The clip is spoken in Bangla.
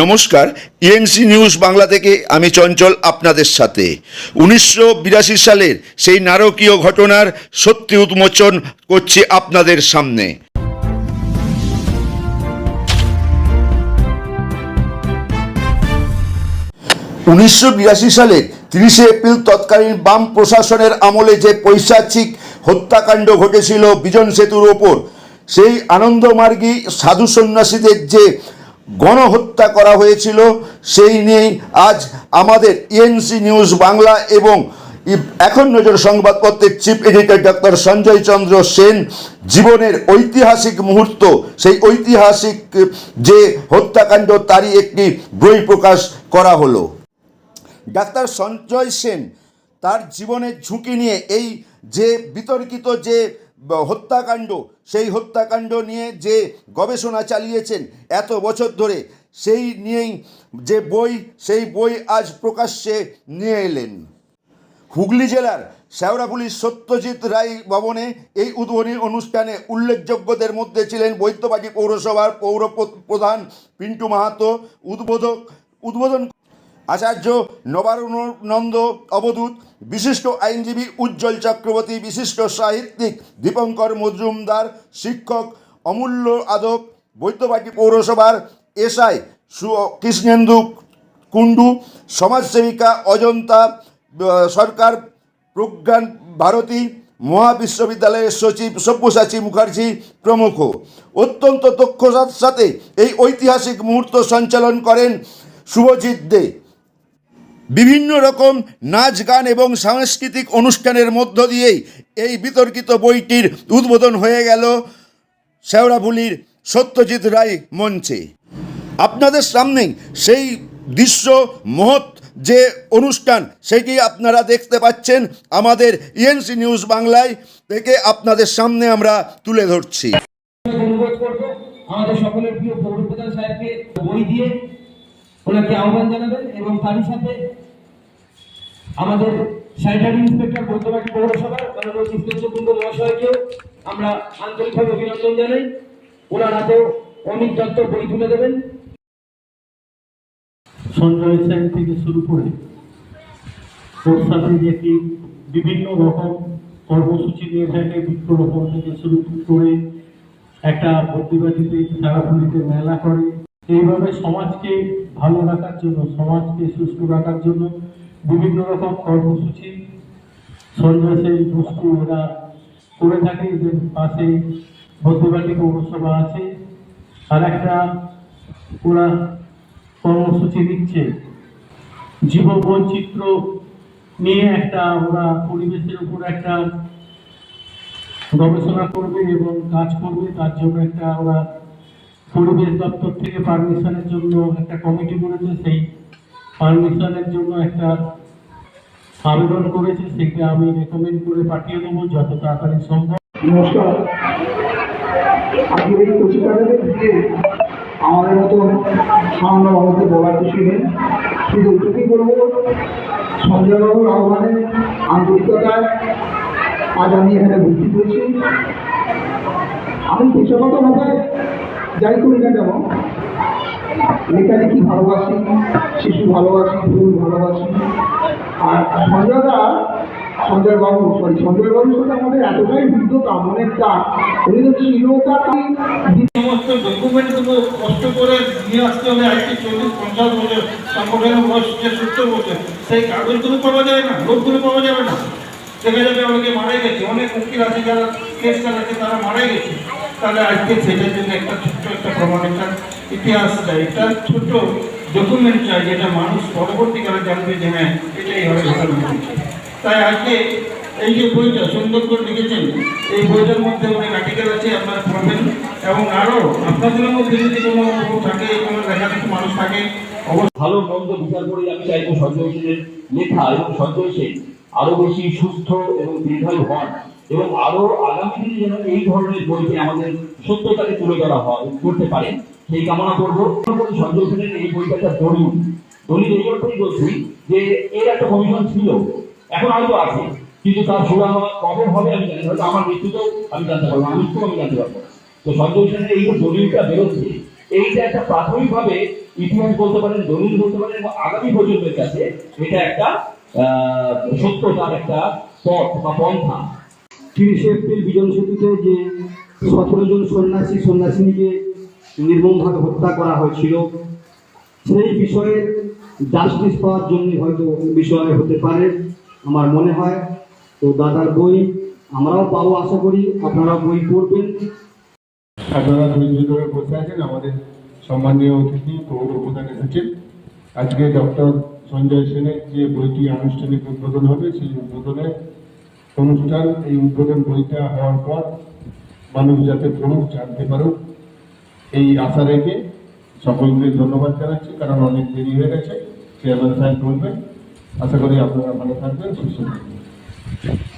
নমস্কার ইএনসি নিউজ বাংলা থেকে আমি চঞ্চল আপনাদের সাথে। উনিশশো বিরাশি সালের সেই নারকীয় ঘটনার সত্যি উন্মোচন করছি আপনাদের সামনে। উনিশশো বিরাশি সালের তিরিশে এপ্রিল তৎকালীন বাম প্রশাসনের আমলে যে পৈশাচিক হত্যাকাণ্ড ঘটেছিল বিজন সেতুর ওপর, সেই আনন্দমার্গী সাধু সন্ন্যাসীদের যে গণহত্যা করা হয়েছিল, সেই নিয়েই আজ আমাদের ইএনসি নিউজ বাংলা এবং এখন নজর সংবাদপত্রের chief editor doctor Sanjay Chandra Sen, জীবনের ঐতিহাসিক মুহূর্ত, সেই ঐতিহাসিক, যে হত্যাকাণ্ড, তারই একটি বই প্রকাশ করা হলো। ডাক্তার সঞ্জয় সেন তার জীবনের ঝুঁকি নিয়ে এই যে বিতর্কিত যে হত্যাকাণ্ড, সেই হত্যাকাণ্ড নিয়ে যে গবেষণা চালিয়েছেন এত বছর ধরে, সেই নিয়েই যে বই, সেই বই আজ প্রকাশ্যে নিয়ে এলেন। হুগলি জেলার শেওড়াফুলির সত্যজিৎ রায় ভবনে এই উদ্বোধনী অনুষ্ঠানে উল্লেখযোগ্যদের মধ্যে ছিলেন বৈদ্যবাটি পৌরসভার পৌর প্রধান পিন্টু মাহাতো, উদ্বোধক, উদ্বোধন আচার্য নবারুণানন্দ অবধূত বিশিষ্ট আইনজীবী উজ্জ্বল চক্রবর্তী, বিশিষ্ট সাহিত্যিক দীপঙ্কর মজুমদার, শিক্ষক অমূল্য আদক বৈদ্যবাটি পৌরসভার এসআই সু- কৃষ্ণেন্দু কুণ্ডু, সমাজসেবিকা অজন্তা সরকার প্রজ্ঞান ভারতী, মহাবিশ্ববিদ্যালয়ের সচিব সব্যসাচী মুখার্জি প্রমুখ। অত্যন্ত দক্ষতার সাথে এই ঐতিহাসিক মুহূর্ত সঞ্চালন করেন শুভজিৎ দে। বিভিন্ন রকম নাচ গান এবং সাংস্কৃতিক অনুষ্ঠানের মধ্য দিয়েই এই বিতর্কিত বইটির উদ্বোধন হয়ে গেল শেওড়াফুলির সত্যজিৎ রায় মঞ্চে। আপনাদের সামনেই সেই দৃশ্য মহৎ যে অনুষ্ঠান, সেটি আপনারা দেখতে পাচ্ছেন আমাদের ইএনসি নিউজ বাংলায় থেকে আপনাদের সামনে আমরা তুলে ধরছি। আমাদের সকলের প্রিয় পৌরপ্রধান সাহেবকে বই দিয়ে ওনাকে আহ্বান জানাবেন এবং তারই সাথে আমাদের স্যানিটারি ইন্সপেক্টর বৈদ্যবাটি পৌরসভার মাননীয় চিত্তচন্দ্র মহাশয়কেও আমরা আন্তরিকভাবে অভিনন্দন জানাই। ওনার হাতেও অমিত দত্ত বই তুলে দেবেন। সঞ্জয় সেন থেকে শুরু করে ওর সাথে বিভিন্ন রকম কর্মসূচি নিয়ে থাকে, বৃক্ষরোপণ থেকে শুরু করে একটা প্রতিবাদীতে সারাপুলিতে মেলা করে। এইভাবে সমাজকে ভালো রাখার জন্য, সমাজকে সুস্থ রাখার জন্য বিভিন্ন রকম কর্মসূচি সঞ্জয় সেন দুষ্টু এরা করে থাকে এদের পাশে। বদ্যবাটি পৌরসভা আছে, আর একটা ওরা কর্মসূচি দিচ্ছে জীব বৈচিত্র্য নিয়ে একটা ওরা পরিবেশের উপর একটা গবেষণা করবে এবং কাজ করবে। তার জন্য একটা ওরা পরিবেশ দপ্তর থেকে পারমিশনের জন্য একটা কমিটি করেছে। সেই পারমিশনের জন্য একটা আবেদন করেছে, সেটা আমি রেকমেন্ড করে পাঠিয়ে দেবো যত তাড়াতাড়ি সম্ভব। নমস্কার। আজকের এই আমাদের মতো সামান্য মানুষদের বলার কিছু নেই। শুধু ওইটুকুই বলব, সঞ্জয়বাবুর আহ্বানে আন্তরিকতায় আজ আমি এখানে ভর্তি করেছি আমি পেশাগতভাবে যাই করি না কেন লেখালেখি ভালোবাসি? শিশু ভালোবাসি ফুল ভালোবাসি? আর সঞ্জয়দা সঞ্জয় বাবু সরি সঞ্জয় বাবুর সাথে আমাদের এতটাই বিদ্যুৎ মনের টান উনি তো বছর সেই কাগজগুলো পাওয়া না পাওয়া যাবে না। মারা গেছে, অনেক আছে যারা তারা মারা গেছে। তাহলে আজকে সেটার জন্য একটা ছোট্ট একটা প্রমাণ একটা ইতিহাস চাই একটা ছোট্ট ডকুমেন্ট চাই যেটা মানুষ পরবর্তীকালে জানবে যে হ্যাঁ এটাই হবে তাই আজকে এই যে বইটা সুন্দর করে লিখেছেন, এই বইটার মধ্যে অনেক আর্টিকেল আছে, আপনারা পড়বেন। এবং আরও আপনাদের মধ্যে যদি কোনো থাকে, কোনো লেখালেখি মানুষ থাকে, অবশ্যই ভালো মন্দ বিচার করে আমি চাইব সঞ্জয় সেনের লেখা এবং সঞ্জয় সেন আরও বেশি সুস্থ এবং দীর্ঘায়ু হন এবং আরও আগামী দিনে যেন এই ধরনের বইতে আমাদের সত্যতাকে তুলে ধরা হয়, করতে পারে সেই কামনা করব। সঞ্জয় সেনের এই বইটা দলিল। দলিল এই অর্থেই বলছি যে এর একটা কমিশন ছিল। এখন হয়তো আছে। কিন্তু তার সুরা কবে হবে আমি জানি। হয়তো আমার মৃত্যুতেও আমি জানতে পারব আমি মৃত্যুও আমি জানতে পারব তো সঞ্জয় সেনের এই যে দলিলটা বেরোচ্ছে এইটা একটা প্রাথমিকভাবে ইতিহাস বলতে পারেন দলিল বলতে পারেন এবং আগামী প্রজন্মের কাছে এটা একটা আহ, সত্যতার একটা পথ বা পন্থা। তিরিশে এপ্রিল বিজন সেতুতে যে সতেরো জন সন্ন্যাসী সন্ন্যাসিনীকে নির্মমভাবে হত্যা করা হয়েছিল। সেই বিষয়ে জাস্টিস পাওয়ার জন্য হয়তো বিষয় হতে পারে, আমার মনে হয়। তো দাদার বই আমরাও পাবো আশা করি আপনারা বই পড়বেন। আপনারা ধৈর্য ধরে বসে আছেন, আমাদের সম্মানীয় অতিথি পৌর প্রধান এসেছেন আজকে ডক্টর সঞ্জয় সেনের যে বইটি আনুষ্ঠানিক উদ্বোধন হবে, সেই উদ্বোধনের অনুষ্ঠান, এই উদ্বোধন বইটা হওয়ার পর মানুষ যাতে পড়ুক জানতে পারুক। এই আশা রেখে সকলকে ধন্যবাদ জানাচ্ছি, কারণ অনেক দেরি হয়ে গেছে। চেয়ারম্যান সাহেব বলবেন। আশা করি আপনারা ভালো থাকবেন, সুস্থ থাকবেন।